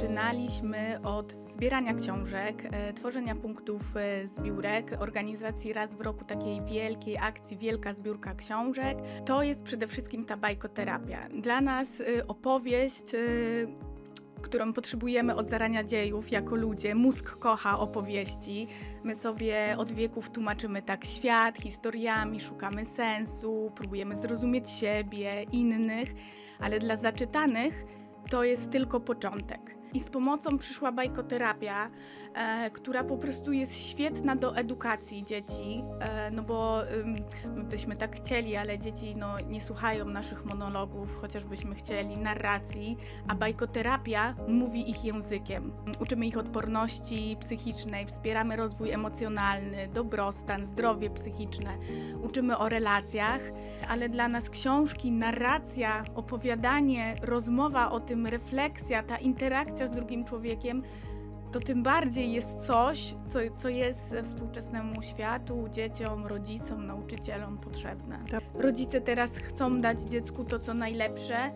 Zaczynaliśmy od zbierania książek, e, tworzenia punktów e, zbiórek, organizacji raz w roku takiej wielkiej akcji Wielka Zbiórka Książek. To jest przede wszystkim ta bajkoterapia. Dla nas e, opowieść. którą potrzebujemy od zarania dziejów jako ludzie. Mózg kocha opowieści. My sobie od wieków tłumaczymy tak świat, historiami, szukamy sensu, próbujemy zrozumieć siebie, innych, ale dla zaczytanych to jest tylko początek. I z pomocą przyszła bajkoterapia, e, która po prostu jest świetna do edukacji dzieci, e, no bo my byśmy tak chcieli, ale dzieci no, nie słuchają naszych monologów, chociażbyśmy chcieli narracji, a bajkoterapia mówi ich językiem. Uczymy ich odporności psychicznej, wspieramy rozwój emocjonalny, dobrostan, zdrowie psychiczne, uczymy o relacjach, ale dla nas książki, narracja, opowiadanie, rozmowa o tym, refleksja, ta interakcja z drugim człowiekiem, to tym bardziej jest coś, co, co jest współczesnemu światu, dzieciom, rodzicom, nauczycielom potrzebne. Tak. Rodzice teraz chcą dać dziecku to, co najlepsze,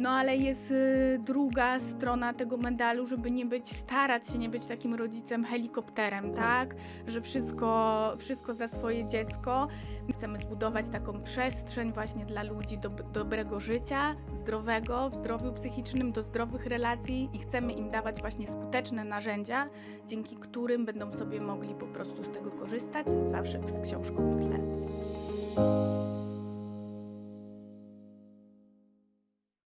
no ale jest y, druga strona tego medalu, żeby nie być, starać się nie być takim rodzicem helikopterem, tak? Że wszystko, wszystko za swoje dziecko. Chcemy zbudować taką przestrzeń właśnie dla ludzi do dobrego życia, zdrowego, w zdrowiu psychicznym, do zdrowych relacji i chcemy im dawać właśnie skuteczne narzędzia, dzięki którym będą sobie mogli po prostu z tego korzystać, zawsze z książką w tle.